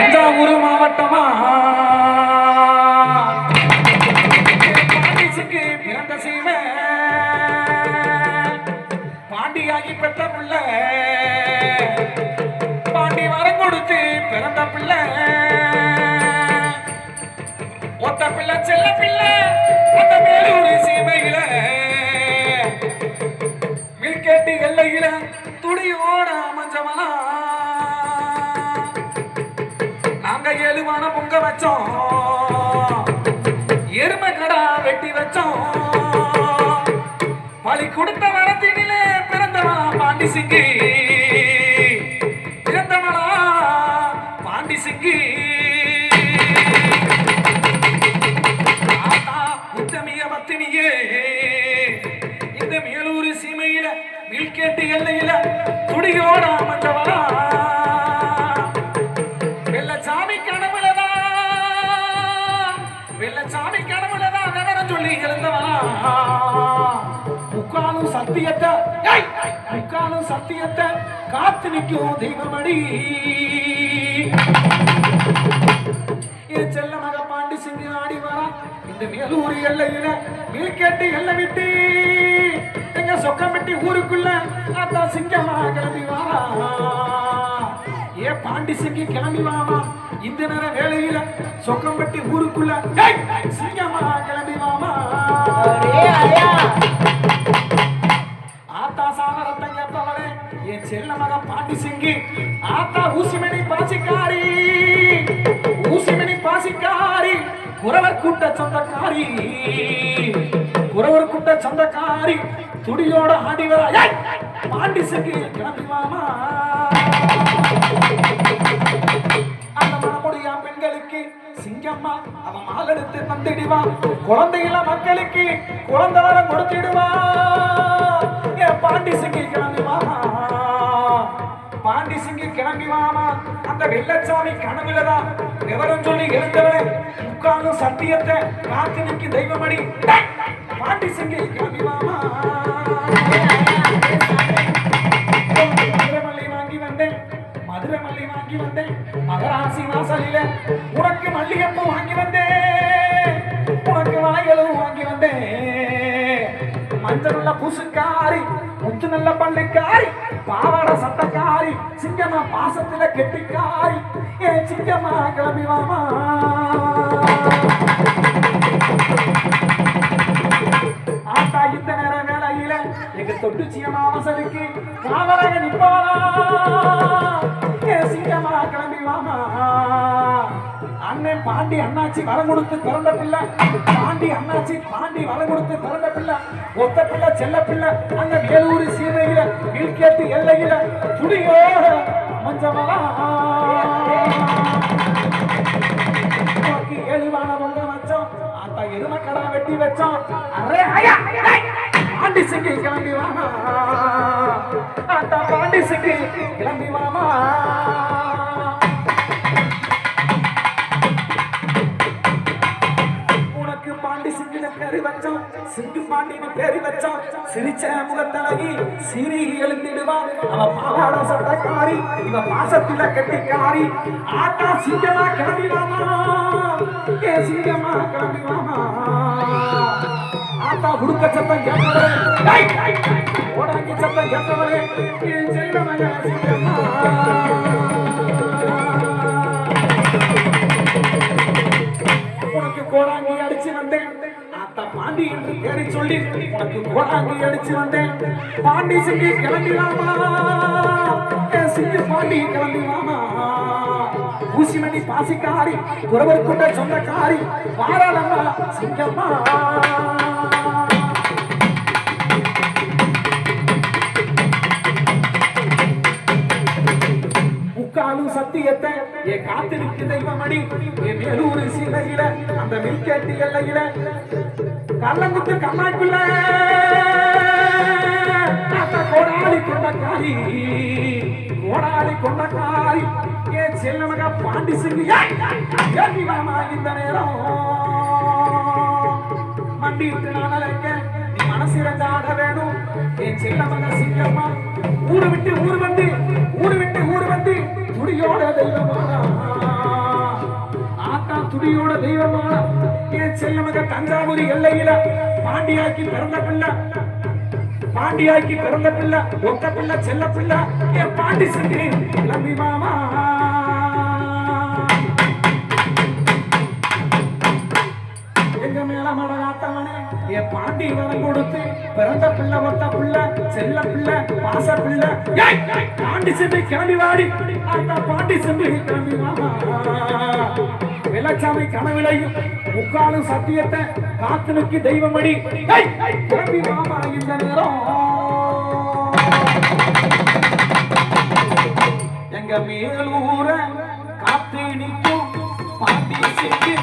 தஞ்சாவூர் மாவட்டமா? பாண்டிச்சுக்கு பிறந்த சீமை. பாண்டியாகி பெற்ற பிள்ளை. பாண்டி வரம் கொடுத்து பிறந்த பிள்ளை. ஒத்த பிள்ளை செல்ல பிள்ளை. ஒத்த மேலூர் சீமையில. மில்கேட்டி எல்லையில துடியோட அமைஞ்சவனா. நாங்க ஏழுமான பொங்க வச்சோம். எருமை கடா வெட்டி வச்சோம். பழி கொடுத்த வளத்தினிலே பிறந்தவளா பாண்டி சிங்கி. பிறந்தவனா பாண்டி சிங்கி. ஆத்தா உத்தமிய பத்தினியே இந்த மேலூர் சீமையில மில்கேட்டு எல்லையில துடியோட முக்காலும் சத்தியத்தை. முக்காலும் சத்தியத்தை காத்து நிற்கும் தெய்வமடி இது செல்ல மக பாண்டி சிங்கி ஆடி வரா. இந்த மேலூர் எல்லையில மீள்கேட்டு எல்லை விட்டு. எங்க சொக்கம்பட்டி ஊருக்குள்ள அத்தா சிங்கமா கிளம்பி வாரா. ஏ பாண்டி சிங்கி கிளம்பி வாமா. இந்த நேரம் வேலையில சொக்கம்பட்டி ஊருக்குள்ள. சிங்க செல்லமாக செல்ல சிங்கி. ஆத்தா ஊசிமணி பாசிக்காரி. ஊசிமணி பாசிக்காரி. குறவர் கூட்ட சொந்தக்காரி. குறவர் கூட்ட சொந்தக்காரி. துடியோட ஆடி வர பாண்டி சிங்கி கிளம்பிவாமா அந்த பெண்களுக்கு சிங்கம்மா அவ மாலெடுத்து தந்திடுவா. குழந்தைகள மக்களுக்கு குழந்தை வர கொடுத்திடுவா. என் பாண்டி சிங்கி கிளம்பிவாமா பாண்டி சிங்கி கிளம்பி வாமா. அந்த வெள்ளச்சாமி கனவுலதான் விவரம் சொல்லி எழுந்தவனே உட்காந்து சத்தியத்தை காத்து நிற்கி தெய்வமடி பாண்டி சிங்கி கிளம்பி வாமா. மதுரை மல்லி வாங்கி வந்தேன். மதுரை வாங்கி வந்தேன். மகராசி வாசலில உனக்கு மல்லிகைப்பூ வாங்கி வந்தேன். உனக்கு வாய்களும் வாங்கி வந்தேன். மஞ்சள் பூசுக்காரி முத்து நல்ல பள்ளிக்காரி பாவாட சட்டக்காரி சிங்கமா பாசத்துல கெட்டிக்காரி ஏ சிங்கமா கிளம்பி வாமா. ஆட்டா இந்த நேரம் வேலையில எங்க தொட்டு சீமா வாசலுக்கு காவலாக நிப்பவனா அண்ணன் பாண்டி அண்ணாச்சி வர கொடுத்து பிறந்த பிள்ளை பாண்டி அண்ணாச்சி பாண்டி வர கொடுத்து பிறந்த பிள்ளை ஒத்த பிள்ளை செல்ல பிள்ளை. அந்த வேலூர் சீமையில வில்கேட்டு எல்லையில துடியோட மஞ்சவளா உனக்கு எழுவான பொங்க வச்சோம். ஆத்தா எரும கடா வெட்டி வச்சோம். அரே ஐயா பாண்டி சிங்கி கிளம்பி வாமா அந்த பாண்டி சிங்கி வச்சோம். சிந்து பாண்டின்னு பேரு வச்சோம். சிரிச்ச முகத்தழகி சீரி எழுந்திடுவான் அவ பாவாட சட்டக்காரி இவ பாசத்துல கட்டிக்காரி ஆட்டா சிங்கமா கிளம்பிவாமா? ஏ சிங்கமா கிளம்பி வாமா ஆட்டா உடுக்க சத்தம் கேட்டவரே ஓடாங்கி சத்தம் கேட்டவரே என் செல்வமக சிங்கமா? உனக்கு கோடாங்கி அடிச்சு வந்தேன். அத்த பாண்டி என்று பேரை சொல்லி உனக்கு கோடாங்கி அடிச்சு வந்தேன். பாண்டி சிங்கி கிளம்பிடாமா சிங்கி பாண்டி கிளம்பிடாமா ஊசிமணி பாசிக்காரி குறவர் கொண்ட சொந்தக்காரி வாராளம்மா சிங்கம்மா. முக்காலும் சத்தியத்தை என் காத்திருக்கு தெய்வமடி என் மேலூர் சிலையில அந்த மில்கேட்டு எல்லையில. கள்ளங்குத்து கண்ணாக்குள்ள. கோடாளி கொண்டக்காரி கோடாளி கொண்டக்காரி. ஏன் செல்லமக பாண்டி சிங்கி இந்த நேரம். மண்டிட்டு நான் அழைக்க நீ மனசிறந்து ஆட வேணும். என் செல்லமக சிங்கம்மா ஊரு விட்டு ஊர் வந்து ஆத்தா துடியோட தெய்வமான என் செல்லமக தஞ்சாவூர் எல்லையில பாண்டியாக்கி பிறந்த பிள்ளை. பாண்டியாக்கி பிறந்த பிள்ளை ஒத்த பிள்ளை செல்ல பிள்ளை. என் பாண்டி சிந்தி லம்பி மாமா. எங்க மேல மடகாத்தவனே என் பாண்டி வரம் கொடுத்து பிறந்த பிள்ளை ஒத்த பிள்ளை. பாண்டி செம்பி கிளம்பி வாடி. அந்த பாண்டி செம்பி கிளம்பி வெள்ளச்சாமி கனவிலையும் முக்காலும் சத்தியத்தை காத்தனுக்கு நோக்கி தெய்வமடி. கிளம்பி மாமா இந்த நேரம். எங்க மேலூர காத்து நிற்கும் பாண்டி செம்பி